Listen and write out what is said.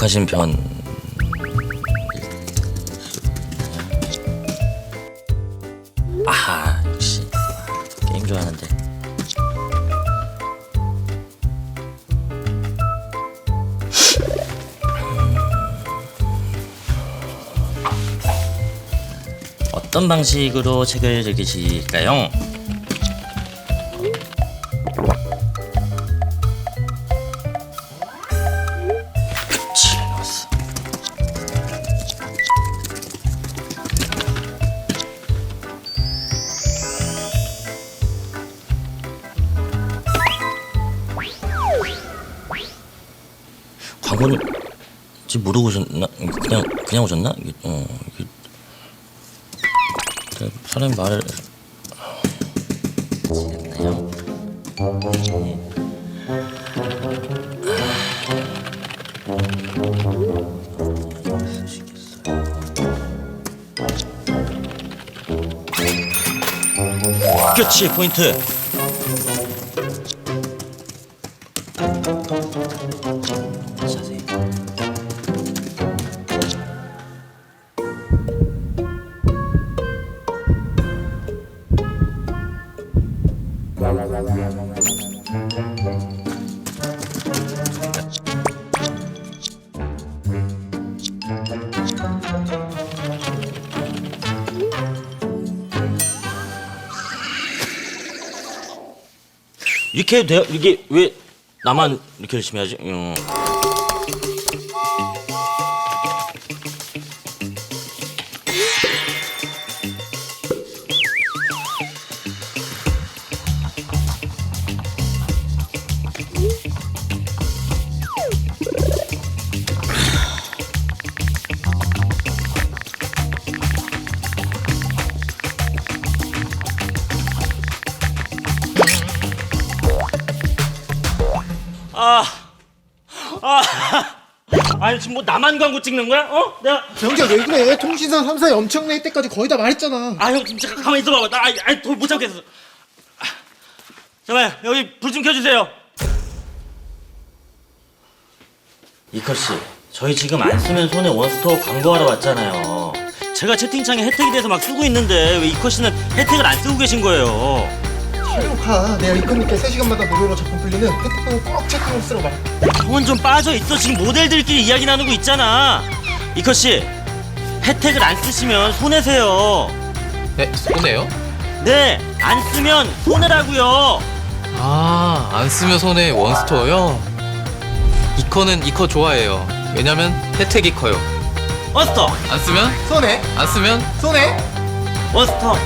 좀 과묵하신 편. 아하 역시 게임 좋아하는데. 어떤 방식으로 책을 읽으실까요? 광고는 지금 모르고 오셨나? 그냥 그냥 오셨나? 이게, 어, 이게 그 사람이 말을 했나요? 그렇지 포인트 이렇게 돼요? 이게 왜 나만 이렇게 열심히 하지? 어. 아, 아, 아니 지금 뭐 나만 광고 찍는 거야? 어? 내가 영재 왜 그래? 통신사 3사에 엄청난 혜택까지 거의 다 말했잖아. 아 형 진짜 가만히 있어봐. 나 아니, 아니 못 참겠어. 아, 잠깐 여기 불 좀 켜주세요. 이커 씨, 저희 지금 안 쓰면 손에 원스토어 광고하러 왔잖아요. 제가 채팅창에 혜택에 대해서 막 쓰고 있는데 왜 이커 씨는 혜택을 안 쓰고 계신 거예요? 촬영카 내가 이끌님께 3시간마다 무료로 작품 풀리는 혜택방을 꼭 체크로 쓰러 가. 형은 좀 빠져 있어. 지금 모델들끼리 이야기 나누고 있잖아. 이커 씨, 혜택을 안 쓰시면 손해세요. 네, 손해요? 네, 안 쓰면 손해라고요. 아, 안 쓰면 손해 원스토어요? 이커는 이커 좋아해요. 왜냐면 혜택이 커요. 원스터, 안 쓰면? 손해? 안 쓰면? 손해? 원스터.